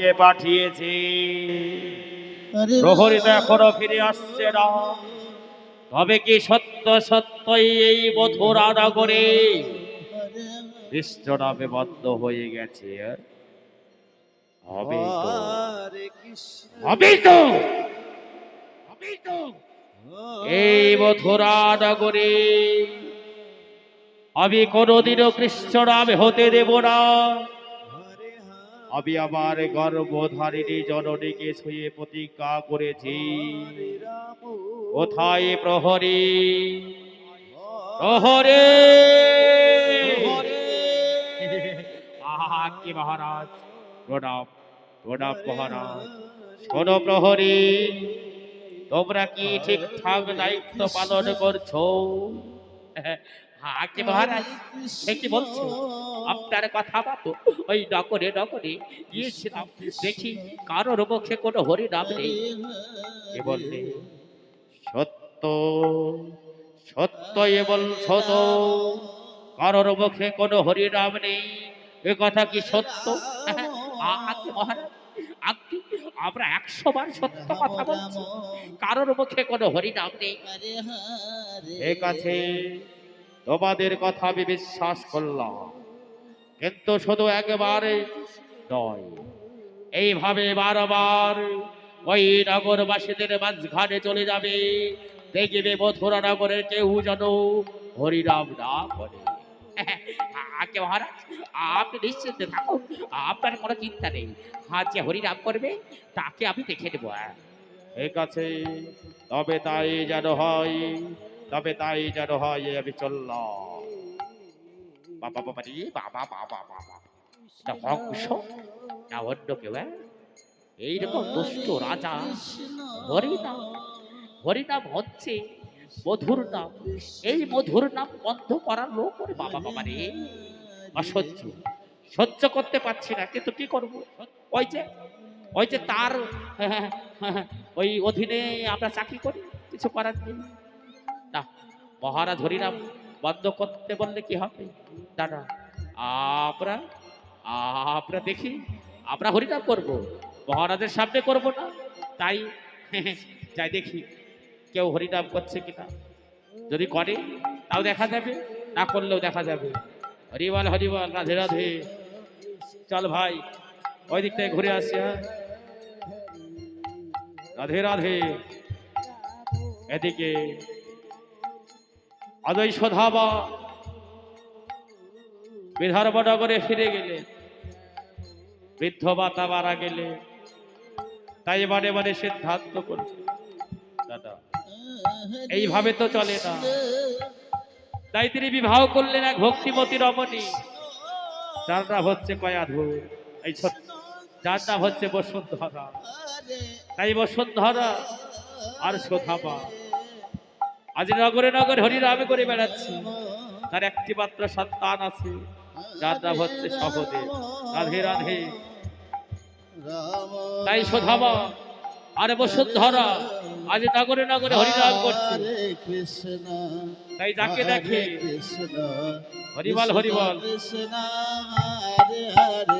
প্রহরীকে পাঠিয়েছি। আরে প্রহরী তো এখনও ফিরে আসছে না। তবে কি সত্য সত্যই এই মথুরা নগরে আরে কৃষ্ণ নামে বদ্ধ হয়ে গেছে? হবে তো। হরে কৃষ্ণ। হবে তো। হবে তো। এই মথুরা নগরে আমি কোনোদিনও কৃষ্ণ নামে হতে দেব না। আমি আমার গর্ভধারিণী জননীকে শুয়ে প্রতিজ্ঞা করেছি। কোথায় প্রহরী? প্রহরে! কি মহারাজ! প্রণাম প্রণাম মহারাজ। শোনো প্রহরী, তোমরা কি ঠিকঠাক দায়িত্ব পালন করছ? হ্যাঁ কি মহারাজ সে কি বলছে? আপনার কথা মতো ওই নগরে নগরে গিয়েছিলাম। দেখি কারোর মুখে কোনো হরিনাম নেই। কে বললে সত্য সত্য এ বলছো তো কারোর মুখে কোনো হরিনাম নেই। এ কথা কি সত্য? আজ্ঞে মহারাজ আজ্ঞে আমরা একশো বার সত্য কথা বলছি। কারোর মুখে কোনো হরিনাম নেই। হরে হরে। ঠিক আছে। তোমাদের কথা আমি বিশ্বাস করলাম। কিন্তু শুধু একবারে নয়, এইভাবে বারবার ওই নগরবাসীদের মাঝখানে চলে যাবে, দেখবে মথুরা নগরের কেউ যেন হরিনাম না করে। আগে মহারাজ, আপনি নিশ্চিন্তে থাকুন, আপনার কোনো চিন্তা নেই। আর যে হরিনাম করবে, তাকে আমি দেখে নেব। হ্যাঁ। ঠিক আছে, তবে তাই যেন হয় তবে তাই যেন হয় আমি চললাম বাবা বাবা রে বাবা বাবা বাবা এটা হংস না অন্য কেউ হ্যাঁ? এইরকম দুষ্ট রাজা, হরিনাম হরিনাম হচ্ছে মধুর নাম। এই মধুর নাম বন্ধ করার লোক ওরে বাবা বাবা রে। অসহ্য, সহ্য করতে পারছি না, কিন্তু কি করব? ওই যে ওই যে তার ওই অধীনে আমরা চাকরি করি, কিছু করার নেই। না, মহারাজ হরিনাম বন্ধ করতে বললে কি হবে? দাদা আমরা আমরা দেখি, আমরা হরিনাম করব। মহারাজের সামনে করব না, তাই যাই দেখি, কেউ হরিনাম করছে কিনা। যদি করে, তাও দেখা যাবে, না করলেও দেখা যাবে। হরিবল হরিবল, রাধে রাধে। চল ভাই, ওই দিক থেকে ঘুরে আসি হ্যাঁ। রাধে রাধে। এদিকে অদৈ শোধাবা বিদর্ভ নগরে ফিরে গেলে, বৃদ্ধ মাতা মারা গেলে, তাই মানে মানে সিদ্ধান্ত করছে, দাদা, এইভাবে তো চলে না। তাই তিনি বিবাহ করলেন এক ভক্তিমতী রমণী। যার নাম হচ্ছে কয়াধুর এই যার নাম হচ্ছে বসুন্ধরা। তাই বসুন্ধরা আর শোধাবা আজ নগরে নগরে হরিনামে করে বেড়াচ্ছি। তার একটি মাত্র সন্তান আছে যার নাম হচ্ছে সহদেব। রাধে রাধে। তাই শোধাবা আর বসুন্ধরা আজ নগরে নগরে হরিনাম করছে। তাই যাকে দেখে হরিবল হরিবল। কৃষ্ণ হরে হরে।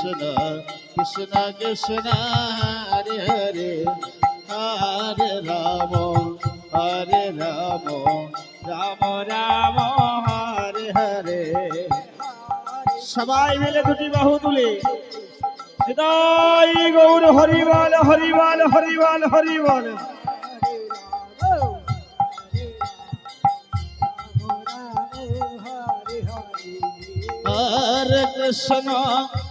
কৃষ্ণ কৃষ্ণ কৃষ্ণ, হরে হরে হরে রাম হরে রাম রাম রাম, হরে হরে। সবাই মিলে দুটি বাহু তুলে। নিতাই গৌর, হরিবল হরিবল হরিবল হরিবল। হরে কৃষ্ণ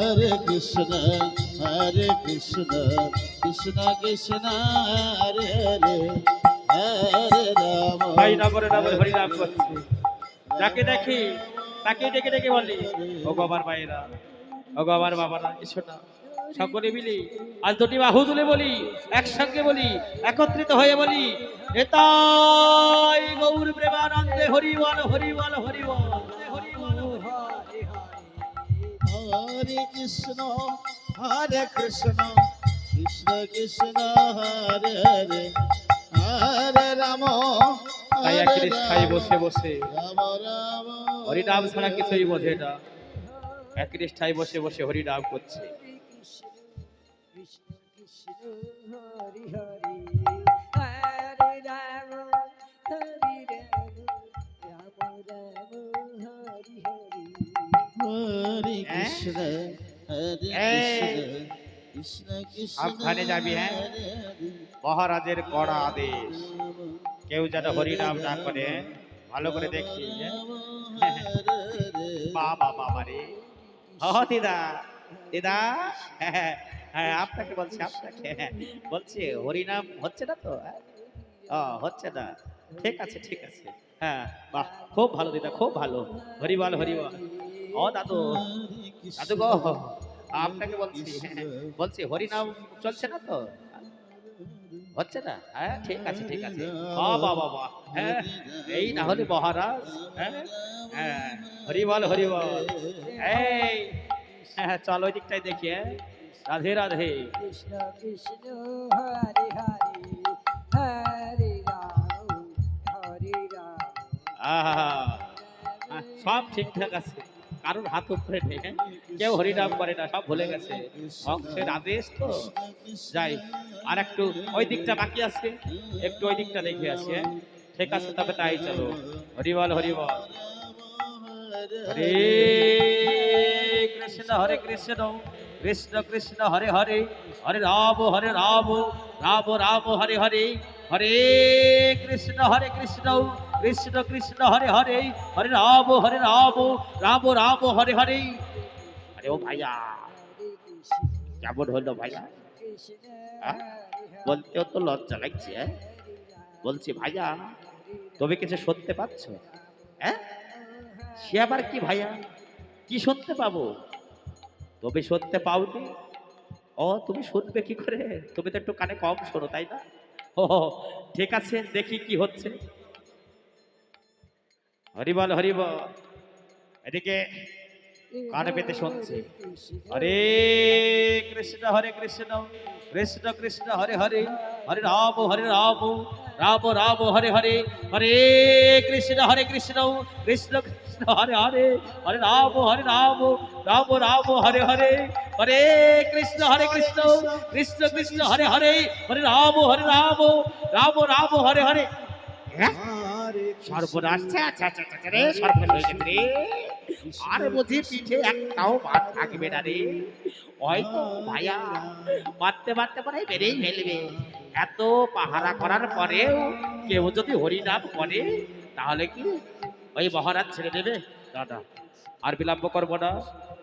হরে কৃষ্ণ হরে কৃষ্ণ কৃষ্ণ কৃষ্ণ হরে হরে হরে রাম ভাই নগরে নগরে হরিনাম করছে যাকে দেখি তাকে ডেকে ডেকে বলি ও গো আমার ভাইয়েরা ও গো বাবারা এসো না সকলে মিলি আজ দুটি বাহু তুলে বলি একসঙ্গে বলি একত্রিত হয়ে বলি এতাই গৌর প্রেমানন্দে হরিবল হরিবল হরিবল হরিবল হরে কৃষ্ণ হরে কৃষ্ণ কৃষ্ণ কৃষ্ণ হরে হরে হরে রাম তাই এক নিষ্ঠায় বসে বসে। হরিনাম ছাড়া কিছুই বোঝে না। এক ঠাই বসে বসে হরিনাম করছে। হরে কৃষ্ণ হরে কৃষ্ণ সাবধানে যাবি, হ্যাঁ? হরে হরে। মহারাজের কড়া আদেশ। কেউ যেন হরিনাম না করে ভালো করে দেখি হ্যাঁ? বাবা বাবা রে। হ দিদা দিদা হ্যাঁ, হ্যাঁ আপনাকে বলছি আপনাকে হ্যাঁ, বলছি হরিনাম হচ্ছে না তো হ্যাঁ? ও হচ্ছে না। ঠিক আছে ঠিক আছে। হ্যাঁ বাহ খুব ভালো দিদা খুব ভালো। হরিবল হরিবল ও দাদু দাদু গো আপনাকে বলছি বলছি হরিনাম চলছে না তো? হচ্ছে না? হ্যাঁ ঠিক আছে ঠিক আছে। বাবা বাবা হ্যাঁ এই না হলে মহারাজ হ্যাঁ হ্যাঁ হরিবল হরিবল এই হ্যাঁ চল ওই দিকটাই দেখি হ্যাঁ। রাধে রাধে। কৃষ্ণ কৃষ্ণ হরে হরে হরে রাম হরে রাম। আহা সব ঠিকঠাক আছে। কারোর হাত উপরে নেই? কেউ হরিনাম করে না, সব ভুলে গেছে। অংশের আদেশ তো? যাই, আর একটু ওই দিকটা বাকি আছে। একটু ওই দিকটা দেখে আসি হ্যাঁ? ঠিক আছে, তবে তাই চলো। হরিবল হরিবল। হরে কৃষ্ণ হরে কৃষ্ণ কৃষ্ণ কৃষ্ণ, হরে হরে। হরে রাম হরে রাম রাম রাম, হরে হরে। হরে কৃষ্ণ হরে কৃষ্ণ। কৃষ্ণ কৃষ্ণ, হরে হরে হরে রাম হরে রাম রাম রাম, হরে হরে। আরে ও ভাইয়া, কেমন হলো ভাইয়া? বলতেও তো লজ্জা লাগছে হ্যাঁ? বলছি ভাইয়া, তুমি কিছু শুনতে পাচ্ছ? হ্যাঁ? সে আবার কি ভাইয়া? কি শুনতে পাবো? তুমি শুনতে পাওনি? ও, তুমি শুনবে কি করে? তুমি তো একটু কানে কম শোনো, তাই না? ও, ঠিক আছে, দেখি কি হচ্ছে। হরিবল হরিবল এদিকে কানে পেতে শুনছি হরে কৃষ্ণ হরে কৃষ্ণ কৃষ্ণ কৃষ্ণ, হরে হরে হরে রাম হরে রাম রাম রাম, হরে হরে হরে কৃষ্ণ হরে কৃষ্ণ কৃষ্ণ কৃষ্ণ, হরে হরে হরে রাম হরে রাম রাম রাম, হরে হরে হরে কৃষ্ণ হরে কৃষ্ণ কৃষ্ণ কৃষ্ণ, হরে হরে হরে রাম হরে রাম রাম রাম, হরে হরে হ্যাঁ? আচ্ছা আচ্ছা আচ্ছা আচ্ছা রে একটাও থাকবে না রে। ভাইয়া ফেলবে। এত পাহারা করার পরেও কেউ যদি হরিনাম করে, তাহলে কি ওই মহারাজ ছেড়ে দেবে? দাদা আর বিলম্ব করব না।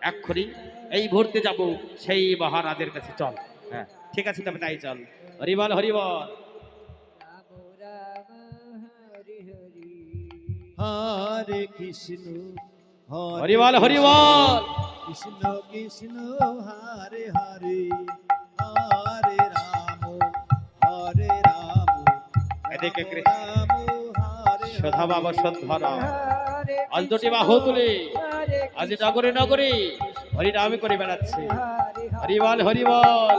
এক্ষুনি এই মুহূর্তে যাব, সেই মহারাজের কাছে চল। হ্যাঁ ঠিক আছে, তবে তাই চল। হরিবল হরিবল। হরে কৃষ্ণ হরিবল হরিবল কৃষ্ণ কৃষ্ণ হরে হরে হরে রাম হরে রাম এদিকে রাম কৃষ্ণ। সধা বাবা সদ্ধরা আজ দুটি বাহু তুলে। আজ নগরে নগরে। হরিনামে করে বেড়াচ্ছে। হরে হরে। হরিবল হরিবল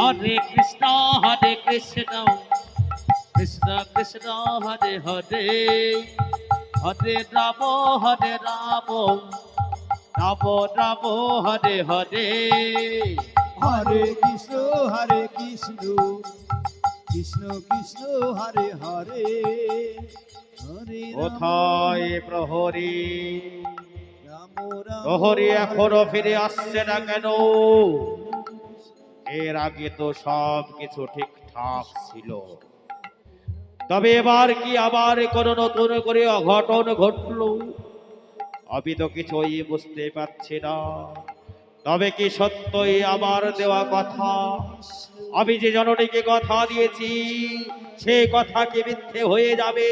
হরে কৃষ্ণ হরে কৃষ্ণ। কৃষ্ণ কৃষ্ণ হরে হরে। হরে রাম হরে রাম। রাম রাম হরে হরে। হরে কৃষ্ণ হরে কৃষ্ণ। কৃষ্ণ কৃষ্ণ হরে হরে। হরে কোথায় প্রহরী? প্রহরী এখনও ফিরে আসছে না কেন? এর আগে তো সব কিছু ঠিকঠাক ছিল। তবে এবার কি আবার কোনো নতুন করে অঘটন ঘটল? আমি তো কিছুই বুঝতে পারছি না। তবে কি সত্যই আমার দেওয়া কথা? আমি যে জননীকে কথা দিয়েছি, সে কথা কি মিথ্যে হয়ে যাবে?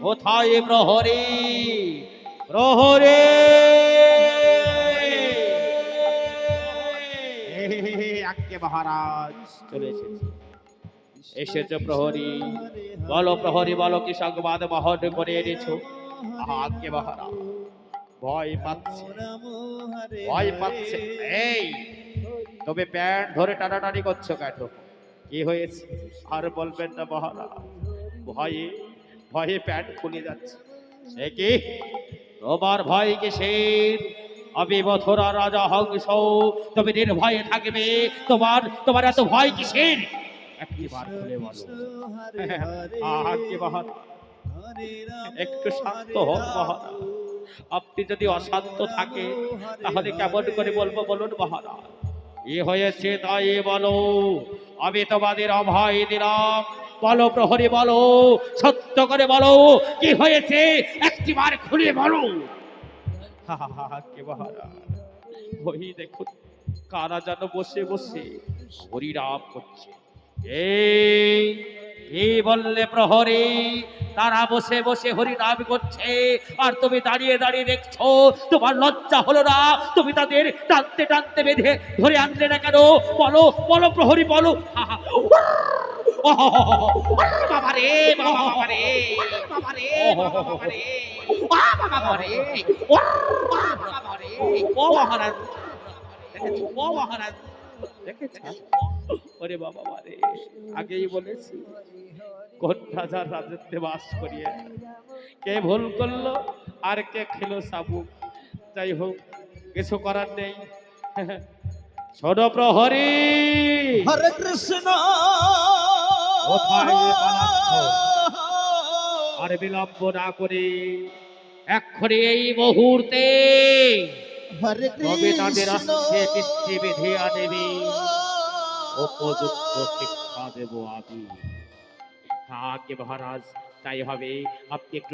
কোথায় প্রহরী? প্রহরে! আজ্ঞে মহারাজ চলে এসেছি। এসেছে প্রহরী। বলো প্রহরী, বলো কি সংবাদ বহন করে এনেছো? আজকে মহারাজ, ভয় পাচ্ছে। ভয়। পাচ্ছে। এই তবে প্যান্ট ধরে টানাটানি করছ কেন? কি হয়েছে? আর বলবেন না মহারাজ, ভয়ে ভয়ে প্যান্ট খুলে যাচ্ছে। সে কি? তোমার ভয় কিসের আমি মথুরা রাজা হংস। তুমি নির্ভয়ে থাকবে। তোমার তোমার এত ভয় কিসের? একটিবার খুলে বলো। রাম একটু শান্ত। মহারাজ। আপনি যদি অশান্ত থাকে, তাহলে কেমন করে বলব বলুন মহারাজ? এ হয়েছে তাই বলো। আমি তোমাদের অভয় দিলাম। বলো প্রহরী, বলো। সত্য করে বলো। কি হয়েছে? একটিবার খুলে বলো। ওই দেখুন, কারা যেন বসে বসে হরিরাম করছে। এই বললে প্রহরী, তারা বসে বসে হরিনাম করছে। আর তুমি দাঁড়িয়ে দাঁড়িয়ে দেখছ, তোমার লজ্জা হলো না? তুমি তাদের টানতে টানতে বেঁধে ধরে আনলে না কেন? বলো বলো প্রহরী, বলো। বাবা রে বাবা বাবা রে বাবা রে বাবা রে বাবা বাবা রে ও বাবা রে ও মহারাজ। ও মহারাজ ওরে বাবা রে আগেই বলেছি কোন রাজার রাজত্বে বাস করিয়ে কে ভুল করল আর কে খেলো সাবুক যাই হোক কিছু করার নেই। ছোট প্রহরী। হরে কৃষ্ণ। কোথায় পালাচ্ছ? আর বিলম্ব না করে এক্ষণে এই মুহূর্তে হরে তবে তাদের আসছে কৃষ্টি বেঁধে আনবে। উপযুক্ত শিক্ষা দেব আমি। মহারাজ তাই হবে। আপনি